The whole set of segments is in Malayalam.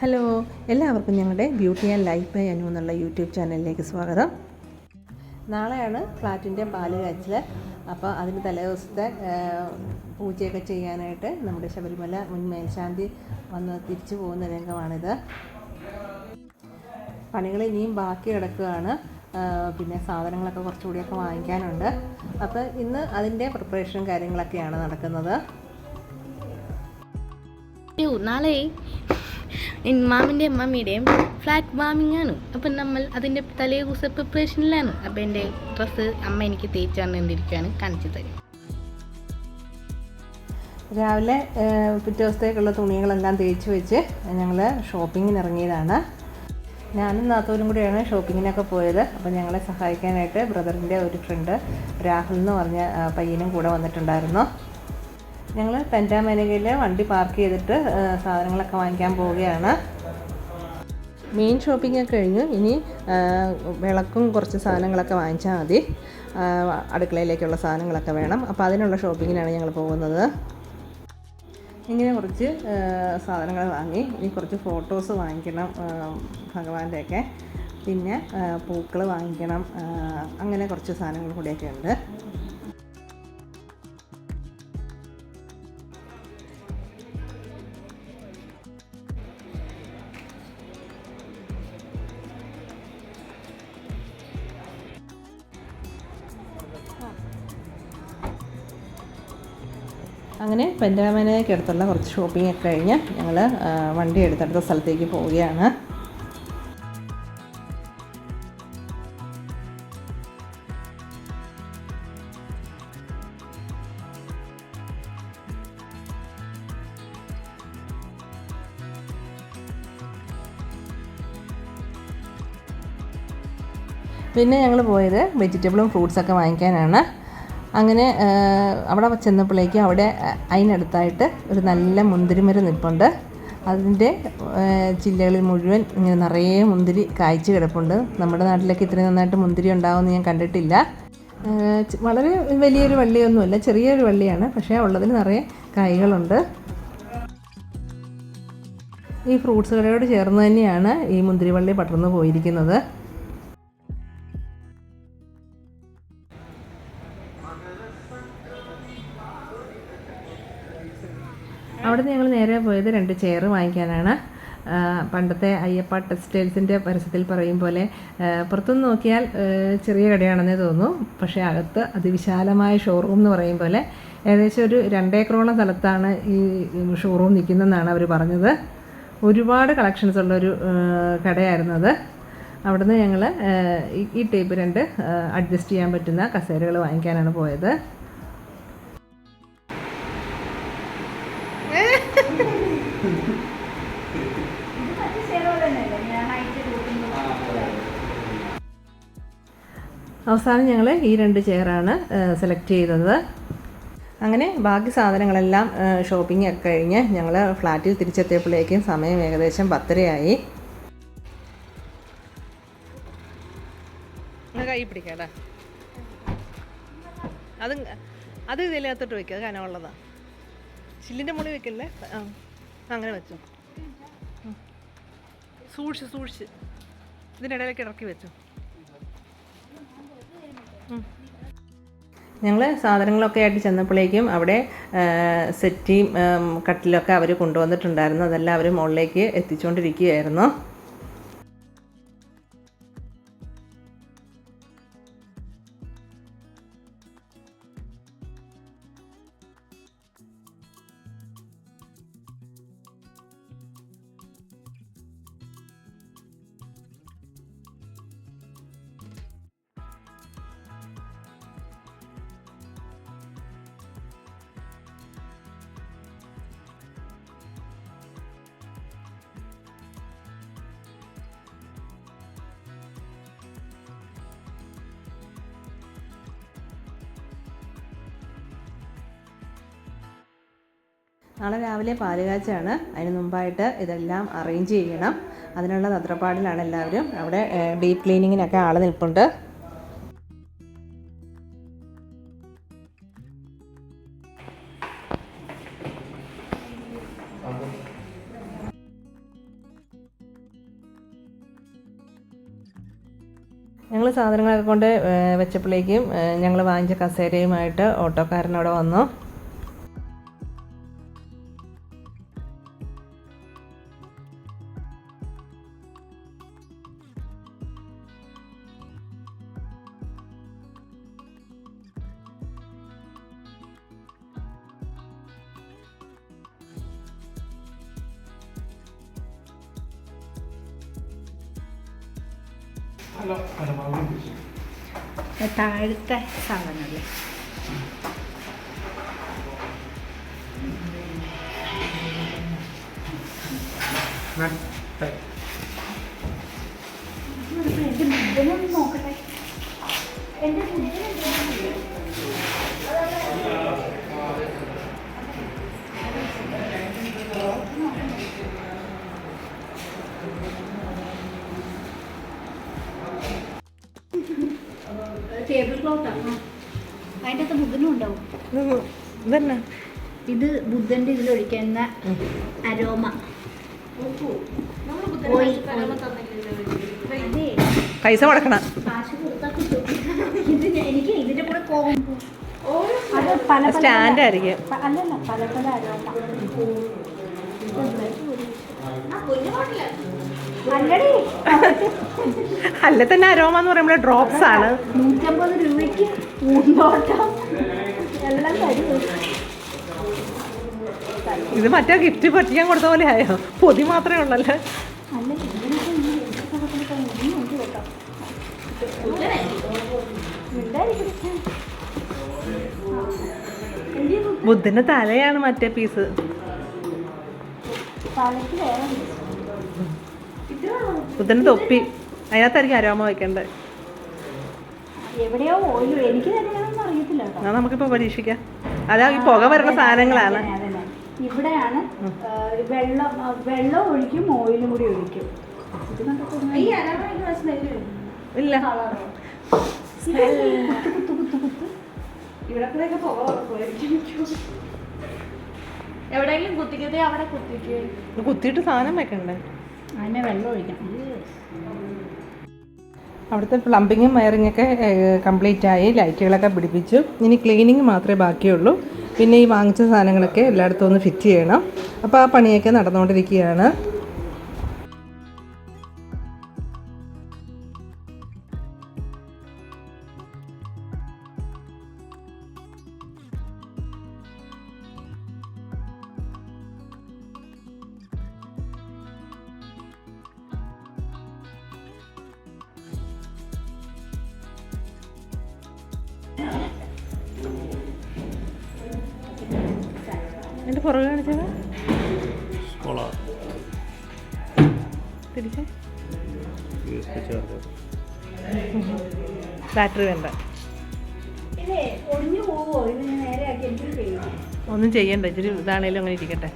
ഹലോ എല്ലാവർക്കും ഞങ്ങളുടെ beauty and life by Anu എന്നുള്ള യൂട്യൂബ് ചാനലിലേക്ക് സ്വാഗതം. നാളെയാണ് ഫ്ലാറ്റിന്റെ പാൽ കാച്ചൽ അപ്പോൾ അതിന് തലേദിവസത്തെ പൂജയൊക്കെ ചെയ്യാനായിട്ട് നമ്മുടെ ശബരിമല മുൻ മേൽശാന്തി വന്ന് തിരിച്ചു പോകുന്ന രംഗമാണിത്. പണികൾ ഇനിയും ബാക്കി കിടക്കുകയാണ്. പിന്നെ സാധനങ്ങളൊക്കെ കുറച്ചുകൂടിയൊക്കെ വാങ്ങിക്കാനുണ്ട്. അപ്പോൾ ഇന്ന് അതിന്റെ പ്രിപ്പറേഷനും കാര്യങ്ങളൊക്കെയാണ് നടക്കുന്നത്. നാളെ എൻ മാമിന്റെയും മമ്മിയുടെയും ഫ്ലാറ്റ് വാമിംഗ് ആണ്. അപ്പം നമ്മൾ അതിന്റെ തലേ ദിവസം പ്രിപ്പറേഷനിലാണ് അപ്പം എന്റെ ഡ്രസ്സ് അമ്മ എനിക്ക് തേച്ചാണ് എന്നിരിക്കുകയാണ് കാണിച്ചു തരും. രാവിലെ പിറ്റേ ദിവസത്തേക്കുള്ള തുണികളെല്ലാം തേച്ച് വെച്ച് ഞങ്ങൾ ഷോപ്പിങ്ങിന് ഇറങ്ങിയതാണ്. ഞാനും നാത്തോരും കൂടിയാണ് ഷോപ്പിങ്ങിനൊക്കെ പോയത്. അപ്പോൾ ഞങ്ങളെ സഹായിക്കാനായിട്ട് ബ്രദറിന്റെ ഒരു ഫ്രണ്ട് രാഹുൽ എന്ന് പറഞ്ഞ പയ്യനും കൂടെ വന്നിട്ടുണ്ടായിരുന്നു. ഞങ്ങൾ പെന്റാമേനകയിൽ വണ്ടി പാർക്ക് ചെയ്തിട്ട് സാധനങ്ങളൊക്കെ വാങ്ങിക്കാൻ പോവുകയാണ്. മെയിൻ ഷോപ്പിംഗ് ഒക്കെ കഴിഞ്ഞു. ഇനി വിളക്കും കുറച്ച് സാധനങ്ങളൊക്കെ വാങ്ങിച്ചാൽ മതി. അടുക്കളയിലേക്കുള്ള സാധനങ്ങളൊക്കെ വേണം. അപ്പോൾ അതിനുള്ള ഷോപ്പിങ്ങിനാണ് ഞങ്ങൾ പോകുന്നത്. ഇങ്ങനെ കുറച്ച് സാധനങ്ങൾ വാങ്ങി. ഇനി കുറച്ച് ഫോട്ടോസ് വാങ്ങിക്കണം ഭഗവാന്റെയൊക്കെ പിന്നെ പൂക്കൾ വാങ്ങിക്കണം അങ്ങനെ കുറച്ച് സാധനങ്ങൾ കൂടിയൊക്കെ ഉണ്ട്. അങ്ങനെ പെൻഡാമനയ്ക്ക് അടുത്തുള്ള കുറച്ച് ഷോപ്പിംഗ് ഒക്കെ കഴിഞ്ഞ് ഞങ്ങൾ വണ്ടി എടുത്തടുത്ത സ്ഥലത്തേക്ക് പോവുകയാണ്. പിന്നെ ഞങ്ങൾ പോയത് വെജിറ്റബിളും ഫ്രൂട്ട്സൊക്കെ വാങ്ങിക്കാനാണ്. അങ്ങനെ അവിടെ ചെന്നപ്പോഴേക്കും അവിടെ അതിനടുത്തായിട്ട് ഒരു നല്ല മുന്തിരിമരം നിൽപ്പുണ്ട് അതിന്റെ ചില്ലകളിൽ മുഴുവൻ ഇങ്ങനെ നിറയെ മുന്തിരി കായ്ച്ചു കിടപ്പുണ്ട്. നമ്മുടെ നാട്ടിലൊക്കെ ഇത്രയും നന്നായിട്ട് മുന്തിരി ഉണ്ടാവുമെന്ന് ഞാൻ കണ്ടിട്ടില്ല. വളരെ വലിയൊരു വള്ളിയൊന്നുമല്ല ചെറിയൊരു വള്ളിയാണ്. പക്ഷേ ഉള്ളതിൽ നിറയെ കായ്കളുണ്ട്. ഈ ഫ്രൂട്ട്സ് കടയോട് ചേർന്ന് തന്നെയാണ് ഈ മുന്തിരിവള്ളി പടർന്നു പോയിരിക്കുന്നത്. അവിടെ നിന്ന് ഞങ്ങൾ നേരെ പോയത് രണ്ട് ചെയർ വാങ്ങിക്കാനാണ്. പണ്ടത്തെ അയ്യപ്പ ടെക്സ്റ്റൈൽസിന്റെ പരസ്യത്തിൽ പറയും പോലെ പുറത്തുനിന്ന് നോക്കിയാൽ ചെറിയ കടയാണെന്നേ തോന്നും പക്ഷേ അകത്ത് അതിവിശാലമായ ഷോറൂം എന്ന് പറയും പോലെ ഏകദേശം ഒരു രണ്ടേക്കറോളം സ്ഥലത്താണ് ഈ ഷോറൂം നിൽക്കുന്നതെന്നാണ് അവർ പറഞ്ഞത്. ഒരുപാട് കളക്ഷൻസ് ഉള്ളൊരു കടയായിരുന്നു അത്. അവിടുന്ന് ഞങ്ങൾ ഈ ടൈപ്പ് രണ്ട് അഡ്ജസ്റ്റ് ചെയ്യാൻ പറ്റുന്ന കസേരകൾ വാങ്ങിക്കാനാണ് പോയത്. അവസാനം ഞങ്ങൾ ഈ രണ്ട് ചെയറാണ് സെലക്ട് ചെയ്തത്. അങ്ങനെ ബാക്കി സാധനങ്ങളെല്ലാം ഷോപ്പിംഗ് ഒക്കെ കഴിഞ്ഞ് ഞങ്ങൾ ഫ്ലാറ്റിൽ തിരിച്ചെത്തിയപ്പോഴേക്കും സമയം ഏകദേശം പത്തരയായി. കൈ പിടിക്കാടാ അത് അത് ഇതിനകത്തോട്ട് വെക്കുക കനമുള്ളതാ ചില്ലിന്റെ മുകളിൽ വെക്കല്ലേ? ആ അങ്ങനെ വെച്ചു. സൂക്ഷിച്ച് സൂക്ഷിച്ച്. ഇതിനിടയിലേക്ക് ഇറക്കി വെച്ചോ. ഞങ്ങൾ സാധനങ്ങളൊക്കെ ആയിട്ട് ചെന്നപ്പോഴേക്കും അവിടെ സെറ്റിയും കട്ടിലൊക്കെ അവർ കൊണ്ടുവന്നിട്ടുണ്ടായിരുന്നു. അതെല്ലാം അവർ മുകളിലേക്ക് എത്തിച്ചുകൊണ്ടിരിക്കുകയായിരുന്നു നാളെ രാവിലെ പാലുകാച്ചാണ്. അതിന് മുമ്പായിട്ട് ഇതെല്ലാം അറേഞ്ച് ചെയ്യണം. അതിനുള്ള തത്രപ്പാടിലാണ് എല്ലാവരും അവിടെ ഡീപ്പ് ക്ലീനിങ്ങിനൊക്കെ ആൾ നിൽപ്പുണ്ട്. ഞങ്ങൾ സാധനങ്ങളൊക്കെ കൊണ്ട് വെച്ചപ്പോഴേക്കും ഞങ്ങൾ വാങ്ങിച്ച കസേരയുമായിട്ട് ഓട്ടോക്കാരനവിടെ വന്നു. താഴത്തെ സാധനമല്ലേ? നോക്കട്ടെ. എന്റെ ക്ലോത്താണ് അതിന്റെ അകത്ത് ബുദ്ധനും ഉണ്ടാവും ഇത് ബുദ്ധന്റെ ഇതിൽ ഒഴിക്കുന്ന അരോമ. പൈസ മുടക്കണം. കാശ് കൊടുത്താൽ എനിക്ക് ഇതിന്റെ കൂടെ അത് പല പല സ്റ്റാൻഡ് ആയിരിക്കും. അല്ലല്ല പല പല അരോമ. അല്ല തന്നെ അരോമ എന്ന് പറയുമ്പോൾ ഡ്രോപ്സ് ആണ്. നൂറ്റമ്പത് രൂപയ്ക്ക് ഇത് മറ്റേ ഗിഫ്റ്റ് പറ്റിക്കാൻ കൊടുത്ത പോലെ ആയോ? പൊതി മാത്രമേ ഉള്ളല്ലേ? ബുദ്ധന്റെ തലയാണ് മറ്റേ പീസ് തലയ്ക്ക് വേറെ ഉണ്ട്. ബുദ്ധന്റെ തൊപ്പി. അതിനകത്തായിരിക്കും അരോമ വയ്ക്കേണ്ടത്. എവിടെയോ ഓയിൽ എനിക്ക് അറിയത്തില്ല എന്നാൽ നമുക്കിപ്പോൾ പരീക്ഷിക്കാം. അതാ ഈ പുക വരുന്ന സാധനങ്ങളാണ്. ഇവിടെയാണ് വെള്ളം വെള്ളം ഒഴിക്കും ഓയിലും കൂടി ഒഴിക്കും. ഇല്ല. കുത്ത് കുത്ത് കുത്ത് കുത്ത് എവിടെയെങ്കിലും കുത്തിക്കത്തെ അവിടെ കുത്തിക്കേ. കുത്തിയിട്ട് സാധനം വെക്കണ്ടേ അതിനെ വെള്ളം ഒഴിക്കണം അവിടുത്തെ പ്ലംബിങ്ങും വയറിങ്ങൊക്കെ കംപ്ലീറ്റ് ആയി ലൈറ്റുകളൊക്കെ പിടിപ്പിച്ചു. ഇനി ക്ലീനിങ് മാത്രമേ ബാക്കിയുള്ളൂ. പിന്നെ ഈ വാങ്ങിച്ച സാധനങ്ങളൊക്കെ എല്ലായിടത്തും ഒന്ന് ഫിറ്റ് ചെയ്യണം. അപ്പോൾ ആ പണിയൊക്കെ നടന്നുകൊണ്ടിരിക്കുകയാണ്. എന്റെ പുറകെ കാണിച്ചത്? തിരിച്ചേ? ബാറ്ററി വേണ്ട. ഒന്നും ചെയ്യണ്ട ഇച്ചിരി ഇതാണേലും അങ്ങനെ ഇരിക്കട്ടെ.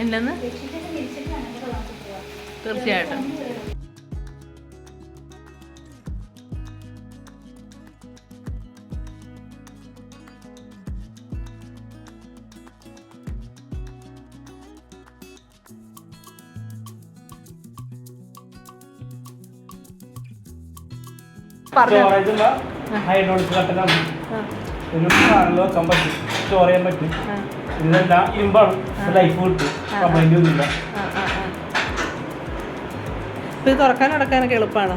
എന്നെന്ന് തീർച്ചയായിട്ടും. ഹൈഡ്രോളിക് കട്ടനാണ് ഒരു സ്റ്റോർ ചെയ്യാൻ പറ്റും. ഇതെല്ലാം ഇരുമ്പാണ് ലൈഫ് കിട്ടും. കംപ്ലൈന്റ് ഒന്നുമില്ല. ഇത് തുറക്കാൻ അടക്കാനൊക്കെ എളുപ്പമാണ്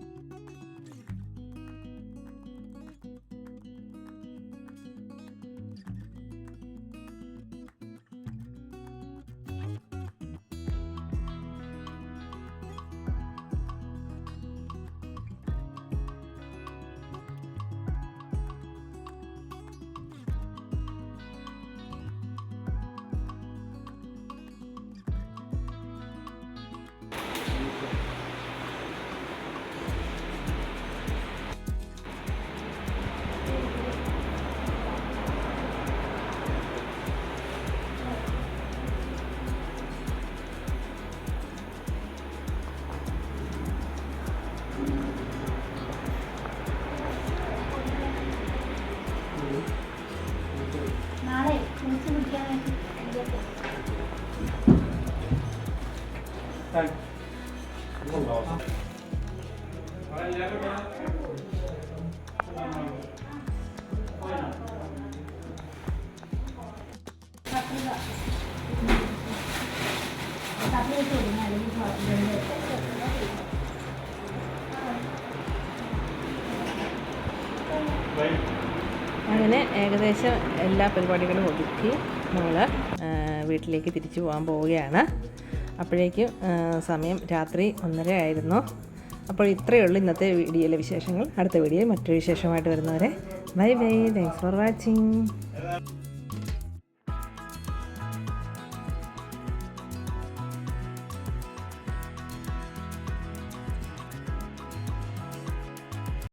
അങ്ങനെ ഏകദേശം എല്ലാ പരിപാടികളും ഒതുക്കി നമ്മൾ വീട്ടിലേക്ക് തിരിച്ചു പോകാൻ പോവുകയാണ്. അപ്പോഴേക്കും സമയം രാത്രി ഒന്നര ആയിരുന്നു. അപ്പോൾ ഇത്രയേ ഉള്ളൂ ഇന്നത്തെ വീഡിയോയിലെ വിശേഷങ്ങൾ. അടുത്ത വീഡിയോയിൽ മറ്റൊരു വിശേഷമായിട്ട് വരുന്നവരെ bye bye. Thanks for watching